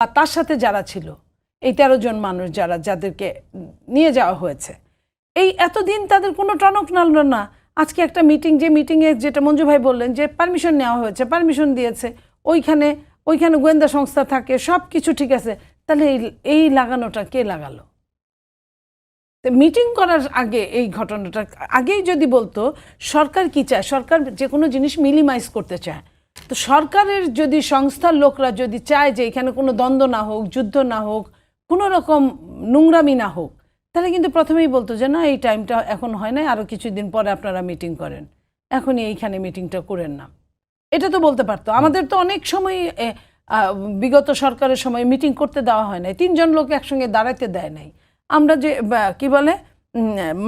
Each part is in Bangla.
আর তার সাথে যারা ছিল, এই তেরো জন মানুষ যারা, যাদেরকে নিয়ে যাওয়া হয়েছে। এই এতদিন তাদের কোনো টনক নাড়ল না। আজকে একটা মিটিং যে মিটিংয়ে যেটা মঞ্জু ভাই বললেন, যে পারমিশন নেওয়া হয়েছে পারমিশন দিয়েছে, ওইখানে ওইখানে গোয়েন্দা সংস্থা থাকে সব কিছু ঠিক আছে। তাহলে এই এই লাগানোটা কে লাগালো? মিটিং করার আগে এই ঘটনাটা, আগেই যদি বলতো, সরকার কি চায়? সরকার যে কোনো জিনিস মিনিমাইজ করতে চায়। তো সরকারের যদি সংস্থার লোকরা যদি চায় যে এখানে কোনো দ্বন্দ্ব না হোক যুদ্ধ না হোক কোনো রকম নোংরামি না হোক তাহলে কিন্তু প্রথমেই বলতো যে না এই টাইমটা এখন হয় না আরও কিছুদিন পরে আপনারা মিটিং করেন। এখনই এইখানে মিটিংটা করেন না। এটা তো বলতে পারতো। আমাদের তো অনেক সময় বিগত সরকারের সময় মিটিং করতে দেওয়া হয় নাই। তিনজন লোক একসঙ্গে দাঁড়াতে দেয় নাই। আমরা যে কি বলে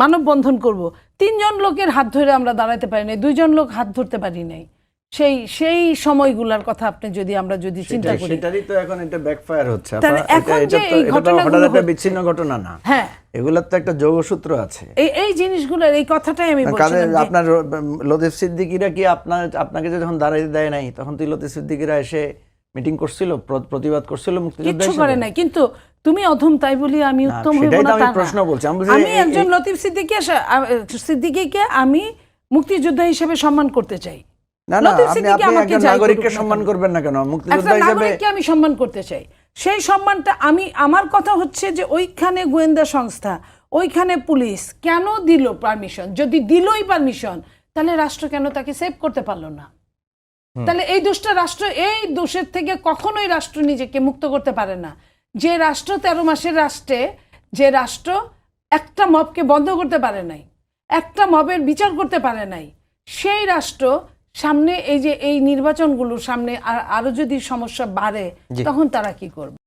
মানববন্ধন করব। তিনজন লোকের হাত ধরে আমরা দাঁড়াতে পারি নাই দুইজন লোক হাত ধরতে পারি নাই। সেই সেই সময়গুলোর কথা আপনি যদি আমরা যদি চিন্তা করি। সেটারই তো এখন এটা ব্যাকফায়ার হচ্ছে। তাহলে এখন যে এই ঘটনাগুলো হঠাৎ একটা বিচ্ছিন্ন ঘটনা না। হ্যাঁ। এগুলোর তো একটা যোগসূত্র আছে। এই এই জিনিসগুলোর এই কথাটাই আমি বলছিলাম আপনার লতিফ সিদ্দিকিরা কি আপনার আপনাকে যখন দাঁড়াইতে দেয় নাই তখন তুই লতিফ সিদ্দিকীরা এসে মিটিং করছিল প্রতিবাদ করছিল মুক্তিযোদ্ধা হিসেবে? করে নাই। কিন্তু তুমি অধম তাই বলি আমি উত্তম হইব না আমি প্রশ্ন বলছি। আমি একজন লতিফ সিদ্দিকী সিদ্দিকীকে আমি মুক্তিযোদ্ধা হিসেবে সম্মান করতে চাই। না না আপনি আপনি একজন নাগরিককে সম্মান করবেন না কেন? মুক্তিযোদ্ধা হিসেবে আমি সম্মান করতে চাই। সেই সম্মানটা আমি আমার কথা হচ্ছে যে ওইখানে গোয়েন্দা সংস্থা ওইখানে পুলিশ কেন দিল পারমিশন যদি দিলই পারমিশন তাহলে রাষ্ট্র কেন তাকে সেভ করতে পারল না? তাহলে এই দোষটা রাষ্ট্র এই দোষের থেকে কখনোই রাষ্ট্র নিজেকে মুক্ত করতে পারে না। যে রাষ্ট্র তেরো মাসের রাষ্ট্রে যে রাষ্ট্র একটা মবকে বন্ধ করতে পারে নাই একটা মবের বিচার করতে পারে নাই সেই রাষ্ট্র সামনে এই যে এই নির্বাচনগুলো সামনে আর- আরও যদি সমস্যা বাড়ে তখন তারা কি করবে?